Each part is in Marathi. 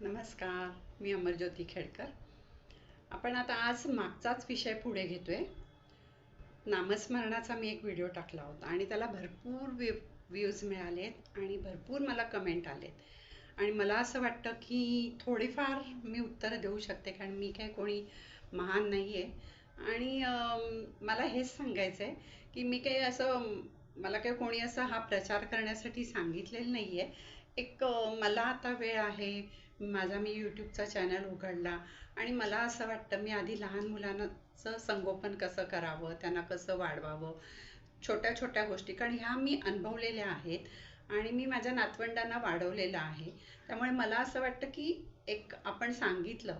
नमस्कार मी अमरज्योती खेडकर. आपण आता आज मागचाच विषय पुढे घेतोय. नामस्मरणाचा मी एक व्हिडिओ टाकला होता आणि त्याला भरपूर व्ह्यू व्ह्यूज मिळालेत आणि भरपूर मला कमेंट आलेत. आणि मला असं वाटतं की थोडीफार मी उत्तरं देऊ शकते कारण मी काय कोणी महान नाही आहे आणि मला हेच सांगायचं आहे की मी काही असं मला काही कोणी असं हा प्रचार करण्यासाठी सांगितलेलं नाही आहे एक मला आता वेळ आहे. माझा मी यूट्यूबचा चॅनल उघडला. आणि मला असं वाटतं मी आधी लहान मुलांचं संगोपन कसं करावं त्यांना कसं वाढवावं छोट्या छोट्या गोष्टी. कारण ह्या मी अनुभवलेल्या आहेत आणि मी माझ्या नातवंडांना वाढवलेलं आहे. त्यामुळे मला असं वाटतं की एक आपण सांगितलं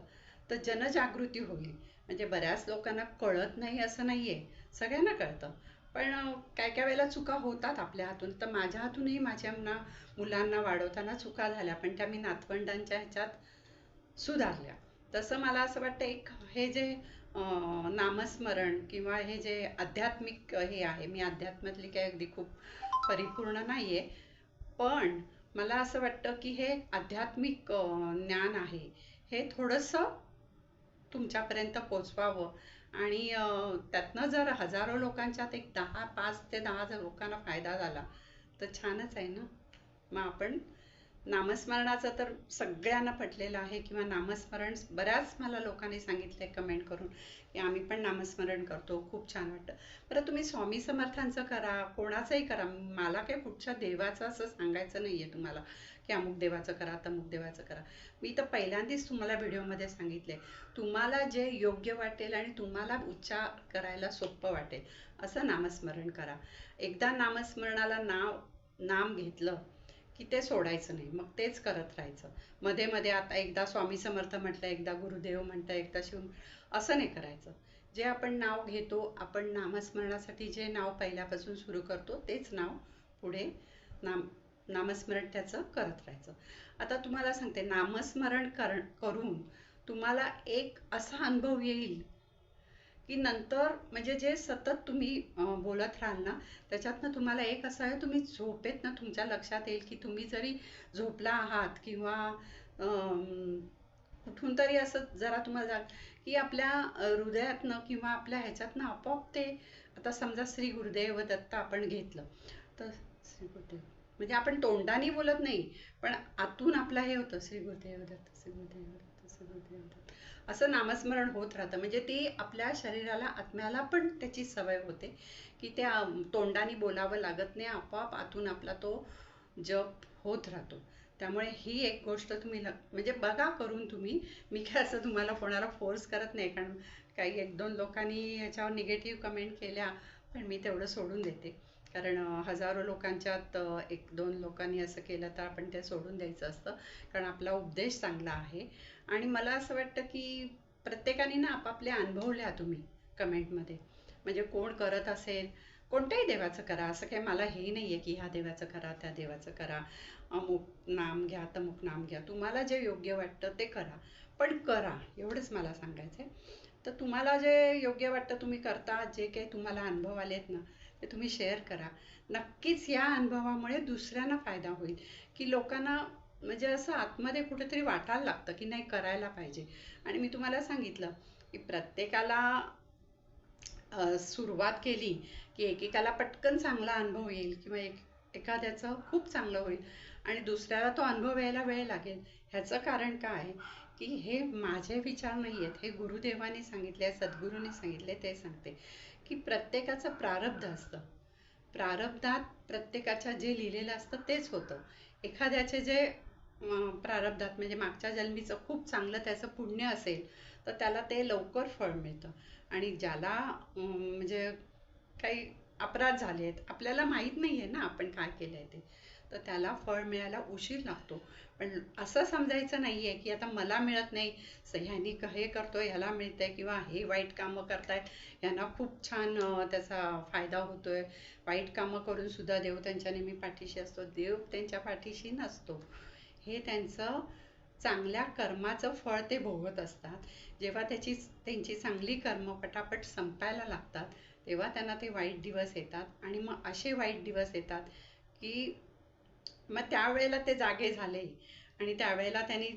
तर जनजागृती होईल. म्हणजे बऱ्याच लोकांना कळत नाही असं नाही आहे सगळ्यांना कळतं. पण काय काय वेळेला चुका होतात आपल्या हातून तर माझ्या हातूनही माझ्या ना मुलांना वाढवताना चुका झाल्या पण त्या मी नातवंडांच्या ह्याच्यात सुधारल्या. तसं मला असं वाटतं एक हे जे नामस्मरण किंवा हे जे आध्यात्मिक हे आहे मी अध्यात्मातली काही अगदी खूप परिपूर्ण नाही आहे पण मला असं वाटतं की हे आध्यात्मिक ज्ञान आहे हे थोडंसं तुमच्यापर्यंत पोचवावं. आणि त्यातनं जर हजारो लोकांच्यात एक दहा पाच ते दहा जर लोकांना फायदा झाला तर छानच आहे ना? मग आपण नामस्मरणाचं तर सगळ्यांना पटलेलं आहे किंवा नामस्मरण बऱ्याच मला लोकांनी सांगितलंय कमेंट करून की आम्ही पण नामस्मरण करतो. खूप छान वाटतं. बरं तुम्ही स्वामी समर्थांचं करा कोणाचंही करा. मला काही कुठच्या देवाचं असं सांगायचं नाही आहे तुम्हाला की अमुक देवाचं करा तमुक देवाचं करा. मी तर पहिल्यांदाच तुम्हाला व्हिडिओमध्ये सांगितले तुम्हाला जे योग्य वाटेल आणि तुम्हाला उच्चार करायला सोपं वाटेल असं नामस्मरण करा. एकदा नामस्मरणाला नाव नाम घेतलं की ते सोडायचं नाही. मग तेच करत राहायचं. मध्ये मध्ये आता एकदा स्वामी समर्थ म्हटलं एकदा गुरुदेव म्हणतं एकदा शिव असं नाही करायचं. जे आपण नाव घेतो आपण नामस्मरणासाठी जे नाव पहिल्यापासून सुरू करतो तेच नाव पुढे नाम नामस्मरण त्याचं करत राहायचं. आता तुम्हाला सांगते नामस्मरण कर करून तुम्हाला एक असा अनुभव येईल की नंतर म्हणजे जे सतत तुम्ही बोलत राहाल ना त्याच्यातनं तुम्हाला एक असं आहे तुम्ही झोपेत ना तुमच्या लक्षात येईल की तुम्ही जरी झोपला आहात किंवा कुठून तरी असं जरा तुम्हाला जा की आपल्या हृदयातनं किंवा आपल्या ह्याच्यातनं आपोआप ते आता समजा श्री गुरुदेव दत्त आपण घेतलं तर श्री गुरुदेव म्हणजे आपण तोंडाने बोलत नाही पण आतून आपलं हे होतं श्री गुरुदेव दत्त श्री गुरुदेव दत्त श्री गुरुदेव दत्त. असं नामस्मरण होत राहतं. म्हणजे ती आपल्या शरीराला आत्म्याला पण त्याची सवय होते. की त्या तोंडाने बोलावं लागत नाही आपोआप आतून आपला तो जप होत राहतो. त्यामुळे ही एक गोष्ट तुम्ही म्हणजे बघा करून तुम्ही. मी काय असं तुम्हाला कोणाला फोर्स करत नाही कारण काही एक दोन लोकांनी ह्याच्यावर निगेटिव्ह कमेंट केल्या पण मी तेवढं सोडून देते. कारण हजारो लोकांच्यात एक दोन लोकांनी असं केलं तर आपण ते सोडून द्यायचं असतं. कारण आपला उपदेश चांगला आहे. आणि मला असं वाटतं की प्रत्येकाने ना आपापले अनुभवल्या तुम्ही कमेंटमध्ये. म्हणजे कोण करत असेल कोणत्याही देवाचं करा. असं काही मला हे नाही आहे की ह्या देवाचं करा त्या देवाचं करा. अमुक नाम घ्या तमुक नाम घ्या. तुम्हाला जे योग्य वाटतं ते करा. पण करा एवढंच मला सांगायचं आहे तर तुम्हाला जे योग्य वाटतं तुम्ही करता जे काही तुम्हाला अनुभव आलेत ना ते तुम्ही शेअर करा. नक्कीच या अनुभवामुळे दुसऱ्यांना फायदा होईल. की लोकांना म्हणजे असं आतमध्ये कुठेतरी वाटायला लागतं की नाही करायला पाहिजे. आणि मी तुम्हाला सांगितलं की प्रत्येकाला सुरुवात केली की एकेकाला पटकन चांगला अनुभव येईल किंवा एक एखाद्याचं खूप चांगलं होईल आणि दुसऱ्याला तो अनुभव यायला वेळ लागेल. ह्याचं कारण काय आहे की हे माझे विचार नाही आहेत हे गुरुदेवाने सांगितले सद्गुरूंनी सांगितले ते सांगते की प्रत्येकाचं प्रारब्ध असतं. प्रारब्धात प्रत्येकाच्या जे लिहिलेलं असतं तेच होतं. एखाद्याचे जे प्रारब्धात म्हणजे मागच्या जन्मीचं खूप चांगलं त्याचं पुण्य असेल तर त्याला ते लवकर फळ मिळतं. आणि ज्याला म्हणजे काही अपराध झाले आहेत आपल्याला माहीत नाही आहे ना आपण काय केलं आहे ते. तर त्याला फळ मिळायला उशीर लागतो. पण असं समजायचं नाही आहे की आता मला मिळत नाही स ह्यांनी हे करतोय ह्याला मिळतंय किंवा हे वाईट कामं करतायत ह्यांना खूप छान त्याचा फायदा होतोय. वाईट कामं करून सुद्धा देव त्यांच्या नेहमी पाठीशी असतो. देव त्यांच्या पाठीशी नसतो. हे त्यांचं चांगल्या कर्माचं फळ ते भोगत असतात. जेव्हा त्याची त्यांची चांगली कर्म पटापट संपायला लागतात तेव्हा त्यांना ते वाईट दिवस येतात. आणि मग असे वाईट दिवस येतात की मग त्यावेळेला ते जागे झाले. आणि त्यावेळेला त्यांनी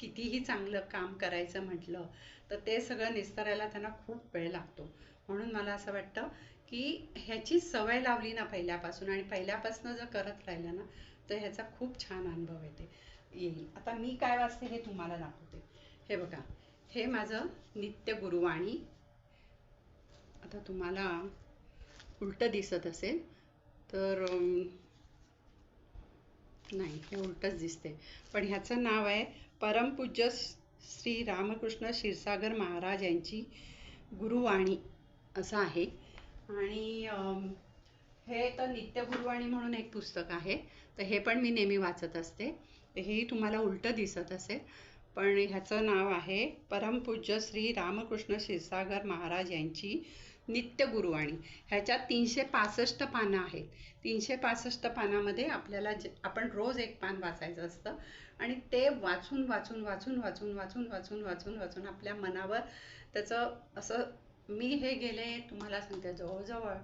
कितीही चांगलं काम करायचं म्हटलं तर ते सगळं निस्तरायला त्यांना खूप वेळ लागतो. म्हणून मला असं वाटतं की ह्याची सवय लावली ना पहिल्यापासून आणि पहिल्यापासून जर करत राहिलं ना तर ह्याचा खूप छान अनुभव येते. येईल. आता मी काय वाचते हे तुम्हाला दाखवते. हे बघा हे माझं नित्य गुरुवाणी. आता तुम्हाला उलटं दिसत असेल तर नाही हे उलटच दिसते. पण ह्याचं नाव आहे परमपूज्य श्री रामकृष्ण क्षीरसागर महाराज यांची गुरुवाणी. असं आहे. आणि हे तर नित्य गुरुवाणी म्हणून एक पुस्तक आहे. तर हे पण मी नेहमी वाचत असते. हेही तुम्हाला उलटं दिसत असेल पण ह्याचं नाव आहे परमपूज्य श्री रामकृष्ण क्षीरसागर महाराज यांची नित्य गुरुवाणी. ह्याच्यात तीनशे पासष्ट पानं आहेत. तीनशे पासष्ट पानामध्ये आपल्याला जे आपण रोज एक पान वाचायचं असतं आणि ते वाचून वाचून वाचून वाचून वाचून वाचून वाचून वाचून आपल्या मनावर त्याचं असं मी हे गेले तुम्हाला सांगते जवळजवळ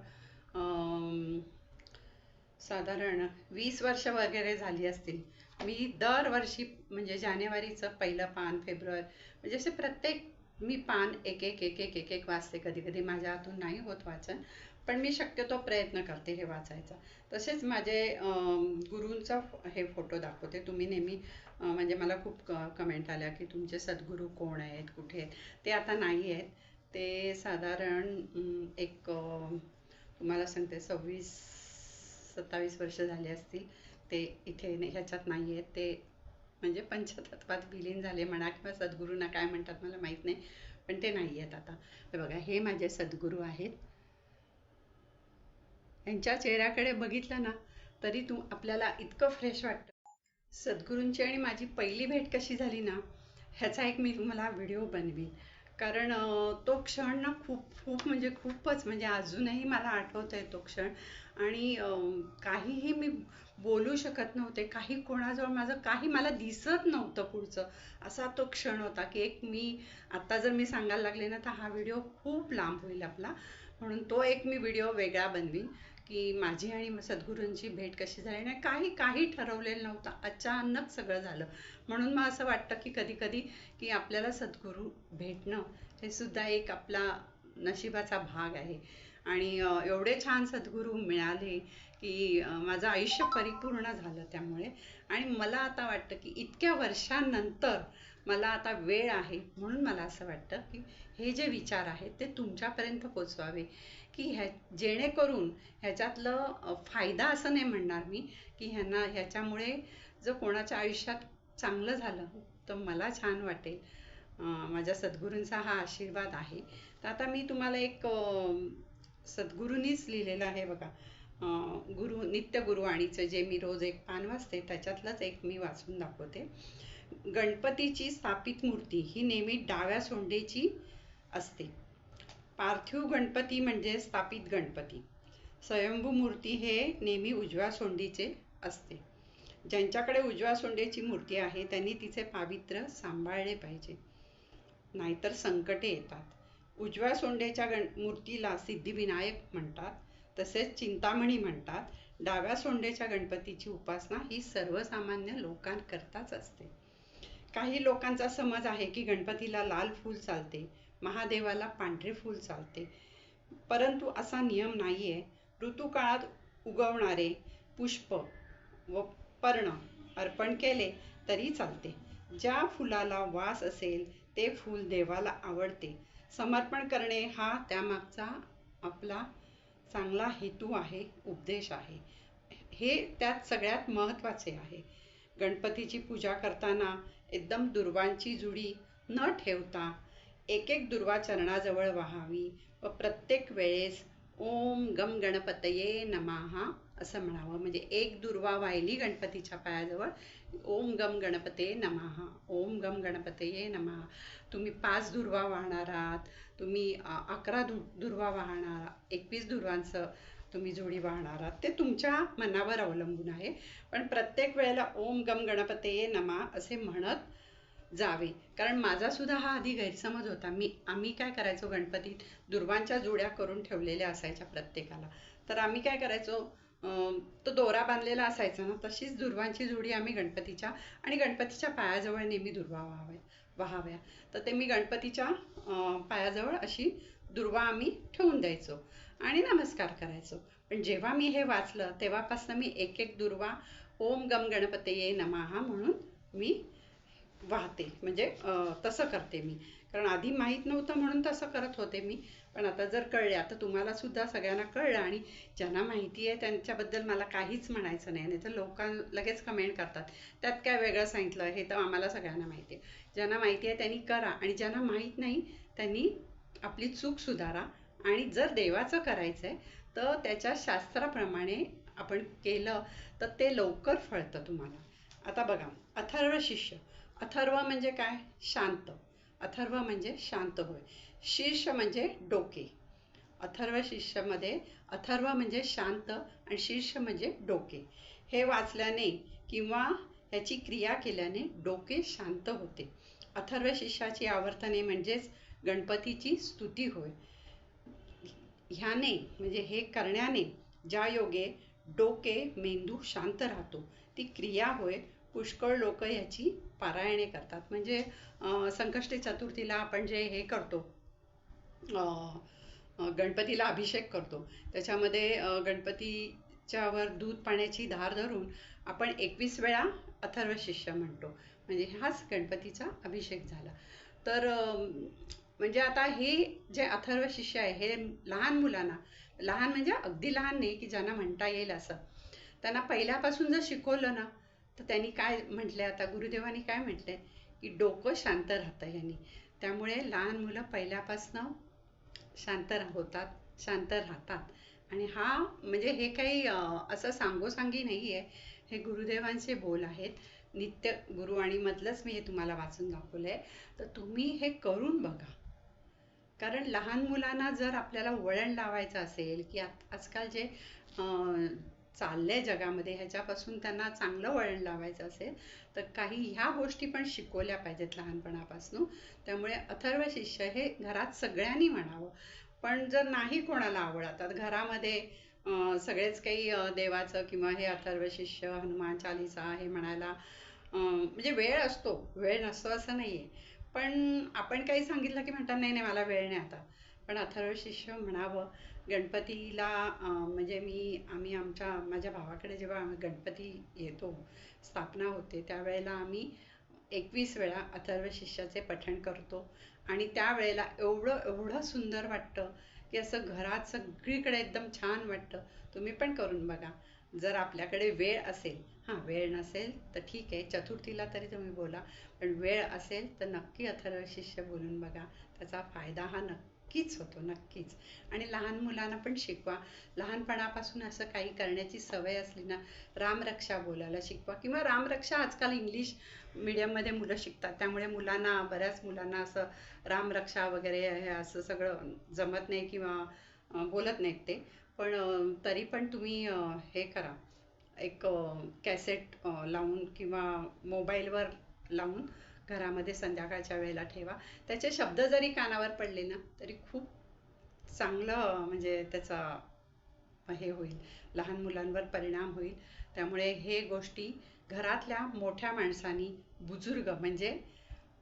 साधारण वीस वर्ष वगैरे झाली असतील. मी दरवर्षी म्हणजे जानेवारीचं पहिलं पान फेब्रुवारी म्हणजे असे प्रत्येक मी पान एक एक एक एक एक एक वाचते कधी कधी. माझ्या हातून नाही होत वाचन पण मी शक्यतो प्रयत्न करते हे वाचायचा. तसेच माझे गुरूंचा हे फोटो दाखवते. तुम्ही नेहमी म्हणजे मला खूप कमेंट आल्या की तुमचे सद्गुरू कोण आहेत कुठे आहेत? ते आता नाही आहेत. ते साधारण एक तुम्हाला सांगते सव्वीस सत्तावीस वर्ष झाली असतील. ते इथे ह्याच्यात नाही आहेत ते म्हणजे पंचतत्वात विलीन झाले म्हणा किंवा सद्गुरूंना काय म्हणतात मला माहीत नाही पण ते नाही आहेत आता. तर बघा हे माझे सद्गुरू आहेत. यांच्या चेहऱ्याकडे बघितलं ना तरी तू आपल्याला इतकं फ्रेश वाटतं. सद्गुरूंची आणि माझी पहिली भेट कशी झाली ना ह्याचा एक मी तुम्हाला व्हिडिओ बनवीन. कारण तो क्षण ना खूप खूप म्हणजे खूपच म्हणजे अजूनही मला आठवतो आहे तो क्षण. आणि काहीही मी बोलू शकत नव्हते. काही कोणाजवळ माझं काही मला दिसत नव्हतं पुढचं. असा तो क्षण होता की एक मी आता जर मी सांगायला लागले ना तर हा व्हिडिओ खूप लांब होईल आपला. म्हणून तो एक मी व्हिडिओ वेगळा बनवीन की माझी आणि सद्गुरूंची भेट कशी झाली. नाही काही काही ठरवलेलं नव्हतं. अचानक सगळं झालं. म्हणून मग असं वाटतं की कधी कधी की आपल्याला सद्गुरू भेटणं हे सुद्धा एक आपला नशिबाचा भाग आहे. आणि एवढे छान सद्गुरू मिळाले की माझं आयुष्य परिपूर्ण झालं त्यामुळे. आणि मला आता वाटतं की इतक्या वर्षांनंतर मला आता वेळ आहे म्हणून मला असं वाटतं की हे जे विचार आहेत ते तुमच्यापर्यंत पोचवावे. की ह्या जेणेकरून ह्याच्यातलं फायदा असं नाही म्हणणार मी की ह्यांना ह्याच्यामुळे जर कोणाच्या आयुष्यात चांगलं झालं तर मला छान वाटेल. माझ्या सद्गुरूंचा हा आशीर्वाद आहे. तर आता मी तुम्हाला एक सद्गुरूंनीच लिहिलेलं आहे बघा. गुरु नित्य गुरुवाणीचं जे मी रोज एक पान वाचते त्याच्यातलंच एक मी वाचून दाखवते. गणपतीची स्थापित मूर्ती ही नेहमी डाव्या सोंडेची असते. पार्थिव गणपती म्हणजे स्थापित गणपती. स्वयंभू मूर्ती हे नेहमी उजव्या सोंडीचे असते. ज्यांच्याकडे उजव्या सोंडेची मूर्ती आहे त्यांनी तिचे पावित्र्य सांभाळले पाहिजे. नाहीतर संकटे येतात. उजव्या सोंडेच्या गण मूर्तीला सिद्धिविनायक म्हणतात तसेच चिंतामणी म्हणतात. डाव्या सोंडेच्या गणपतीची उपासना ही सर्वसामान्य लोकांकरताच असते. काही लोकांचा समज आहे की गणपतीला लाल फूल चालते महादेवाला पांढरे फूल चालते. परंतु असा नियम नाही आहे ऋतुकाळात उगवणारे पुष्प व पर्ण अर्पण केले तरी चालते. ज्या फुलाला वास असेल ते फूल देवाला आवडते. समर्पण करणे हा त्यामागचा आपला चांगला हेतू आहे उपदेश आहे. हे त्यात सगळ्यात महत्त्वाचे आहे. गणपतीची पूजा करताना एकदम दुर्वांची जुडी न ठेवता एक एक दुर्वा चरणाजवळ व्हावी व प्रत्येक वेळेस ओम गम गणपतये नमहा असं म्हणावं. म्हणजे एक दुर्वा वाहिली गणपतीच्या पायाजवळ. ओम गम गणपते नमहा ओम गम गणपतये नमहा तुम्ही पाच दुर्वा वाहणार आहात. तुम्ही अकरा दु दुर्वा वाहणार एकवीस दुर्वांचं तुम्ही जोडी वाहणार आहात. ते तुमच्या मनावर अवलंबून आहे. पण प्रत्येक वेळेला ओम गम गणपतये नमा असे म्हणत जावे. कारण माझा सुद्धा हा आधी गैरसमज होता. मी आम्ही काय करायचो गणपतीत दुर्वांच्या जुड्या करून ठेवलेल्या असायच्या प्रत्येकाला. तर आम्ही काय करायचो तो दोरा बांधलेला असायचा ना तशीच दुर्वांची जुडी आम्ही गणपतीच्या आणि गणपतीच्या पायाजवळ नेहमी दुर्वा व्हाव्या व्हाव्या. तर ते मी गणपतीच्या पायाजवळ अशी दुर्वा आम्ही ठेवून द्यायचो आणि नमस्कार करायचो. पण जेव्हा मी हे वाचलं तेव्हापासून मी एक एक दुर्वा ओम गम गणपतये नमाहा म्हणून मी वाहते. म्हणजे तसं करते मी. कारण आधी माहीत नव्हतं म्हणून तसं करत होते मी. पण आता जर कळले आता तुम्हाला सुद्धा सगळ्यांना कळलं आणि ज्यांना माहिती आहे त्यांच्याबद्दल मला काहीच म्हणायचं नाही. नाही तर लोक लगेच कमेंट करतात. त्यात काय वेगळं सांगितलं? हे तर आम्हाला सगळ्यांना माहिती आहे. ज्यांना माहिती आहे त्यांनी करा आणि ज्यांना माहीत नाही त्यांनी आपली चूक सुधारा आणि जर देवाचं करायचं आहे तर त्याच्या शास्त्राप्रमाणे आपण केलं तर ते लवकर फळतं तुम्हाला. आता बघा अथर्व शिष्य. अथर्व म्हणजे काय? शांत. अथर्व म्हणजे शांत होय. शीर्ष म्हणजे डोके. अथर्व शिष्यामध्ये अथर्व म्हणजे शांत आणि शीर्ष म्हणजे डोके. हे वाचल्याने किंवा ह्याची क्रिया केल्याने डोके शांत होते. अथर्व शिष्याची आवर्तने म्हणजेच गणपतीची स्तुती होय. ह्याने म्हणजे हे करण्याने ज्या योगे डोके मेंदू शांत राहतो ती क्रिया होय. पुष्कळ लोक याची पारायणे करतात. म्हणजे संकष्टी चतुर्थीला आपण जे हे करतो गणपतीला अभिषेक करतो. त्याच्यामध्ये गणपतीच्यावर दूध पाण्याची धार धरून आपण एकवीस वेळा अथर्व शिष्य म्हणतो. म्हणजे हाच गणपतीचा अभिषेक झाला. तर म्हणजे आता हे जे अथर्व शिष्य आहे हे लहान मुलांना लहान म्हणजे अगदी लहान नाही की ज्यांना म्हणता येईल असं. त्यांना पहिल्यापासून जर शिकवलं ना तर त्यांनी काय म्हटलंय आता? गुरुदेवांनी काय म्हटलंय? की डोकं शांत राहतं यांनी. त्यामुळे लहान मुलं पहिल्यापासनं शांत होतात शांत राहतात. आणि हा म्हणजे हे काही असं सांगोसांगी नाही आहे हे गुरुदेवांचे बोल आहेत. नित्य गुरु आणि मधलंच मी हे तुम्हाला वाचून दाखवलंय. तर तुम्ही हे करून बघा. कारण लहान मुलांना जर आपल्याला वळण लावायचं असेल की आजकाल जे अं, चाललंय जगामध्ये ह्याच्यापासून त्यांना चांगलं वळण लावायचं असेल तर काही ह्या गोष्टी पण शिकवल्या पाहिजेत लहानपणापासून. त्यामुळे अथर्व शिष्य हे घरात सगळ्यांनी म्हणावं. पण जर नाही कोणाला आवडतात घरामध्ये सगळेच काही देवाचं किंवा हे अथर्व शिष्य हनुमान चालिसा हे म्हणायला म्हणजे वेळ असतो. वेळ नसतो असं नाहीये. पण आपण काही सांगितलं की म्हणतात नाही नाही मला वेळ नाही आता. पण अथर्व शिष्य म्हणावं गणपतीला म्हणजे मी आम्ही आमच्या माझ्या भावाकडे जेव्हा आम्ही गणपती येतो स्थापना होते त्यावेळेला आम्ही एकवीस वेळा अथर्व शिष्याचे पठण करतो. आणि त्यावेळेला एवढं एवढं सुंदर वाटतं की असं घरात सगळीकडे एकदम छान वाटतं. तुम्ही पण करून बघा. जर आपल्याकडे वेळ असेल हां वेळ नसेल तर ठीक आहे चतुर्थीला तरी तुम्ही बोला. पण वेळ असेल तर नक्की अथर्व शिष्य बोलून बघा. त्याचा फायदा हा नक्की नक्कीच होतो नक्कीच. आणि लहान मुलांना पण शिकवा. लहानपणापासून असं काही करण्याची सवय असली ना रामरक्षा बोलायला शिकवा. किंवा रामरक्षा आजकाल इंग्लिश मीडियममध्ये मुलं शिकतात. त्यामुळे मुलांना बऱ्याच मुलांना असं रामरक्षा वगैरे हे असं सगळं जमत नाही किंवा बोलत नाहीत ते. पण तरी पण तुम्ही हे करा. एक कॅसेट लावून किंवा मोबाईलवर लावून घरामध्ये संध्याकाळच्या वेळेला ठेवा. त्याचे शब्द जरी कानावर पडले ना तरी खूप चांगलं म्हणजे त्याचा हे होईल. लहान मुलांवर परिणाम होईल. त्यामुळे हे गोष्टी घरातल्या मोठ्या माणसांनी बुजुर्ग म्हणजे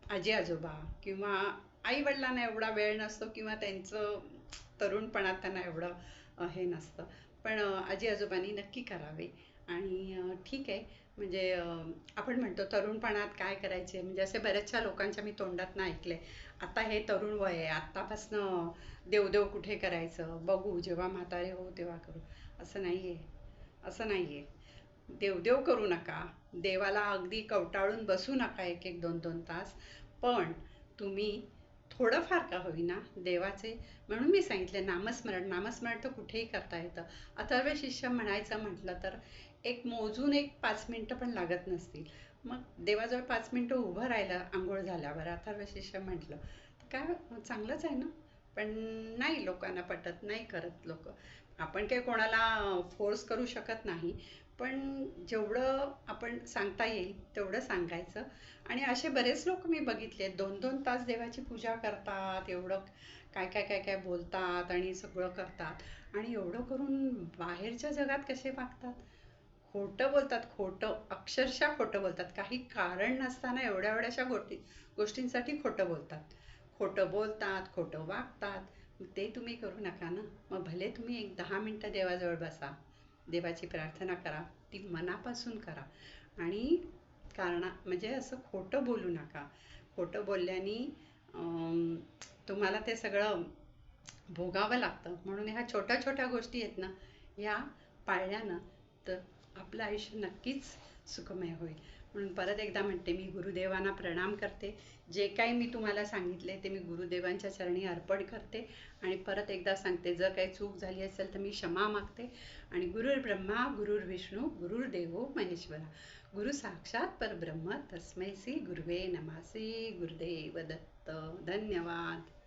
आजी आजोबा किंवा आई वडिलांना एवढा वेळ नसतो किंवा त्यांचं तरुणपणात त्यांना एवढं हे नसतं. पण आजी आजोबांनी नक्की करावे. आणि ठीक आहे. म्हणजे आपण म्हणतो तरुणपणात काय करायचे? म्हणजे असे बऱ्याचशा लोकांच्या मी तोंडात ना ऐकले. आता हे तरुण वय आहे. आत्तापासनं देवदेव कुठे करायचं? बघू. जेव्हा म्हातारे हो तेव्हा करू. असं नाही आहे असं नाही आहे देवदेव करू नका. देवाला अगदी कवटाळून बसू नका एक एक दोन दोन तास. पण तुम्ही थोडंफार का होईना देवाचे? म्हणून मी सांगितले नामस्मरण. नामस्मरण तर कुठेही करता येतं. अथर्व शिष्य म्हणायचं म्हटलं तर एक मोजून एक पाच मिनटं पण लागत नसतील. मग देवाजवळ पाच मिनटं उभं राहिलं आंघोळ झाल्यावर अथर्व शिष्य म्हटलं तर काय हो, चांगलंच आहे ना? पण नाही लोकांना पटत नाही करत लोक. आपण काही कोणाला फोर्स करू शकत नाही. पण जेवढं आपण सांगता येईल तेवढं सांगायचं. आणि असे बरेच लोक मी बघितले दोन दोन तास देवाची पूजा करतात एवढं काय काय काय काय बोलतात आणि सगळं करतात. आणि एवढं करून बाहेरच्या जगात कसे वागतात? खोटं बोलतात खोटं अक्षरशः खोटं बोलतात. काही कारण नसताना एवढ्या एवढ्याशा गोष्टी गोष्टींसाठी खोटं बोलतात. खोटं बोलतात खोटं वागतात. ते तुम्ही करू नका ना. मग भले तुम्ही एक दहा मिनटं देवाजवळ बसा. देवाची प्रार्थना करा. ती मनापासून करा. आणि कारणा म्हणजे असं खोटं बोलू नका. खोटं बोलल्याने अं, तुम्हाला ते सगळं भोगावं लागतं. म्हणून ह्या छोट्या छोट्या गोष्टी आहेत ना ह्या पाळल्यानं तर आपलं आयुष्य नक्कीच सुखमय होईल. म्हणून परत एकदा म्हणते मी गुरुदेवांना प्रणाम करते. जे काही मी तुम्हाला सांगितले ते मी गुरुदेवांच्या चरणी अर्पण करते. आणि परत एकदा सांगते जर काही चूक झाली असेल तर मी क्षमा मागते. आणि गुरुर ब्रह्मा गुरुर विष्णू गुरुर देवो महेश्वरा. गुरु साक्षात परब्रह्म. तस्मै श्री गुरुवे नमासी गुरुदेव दत्त. धन्यवाद.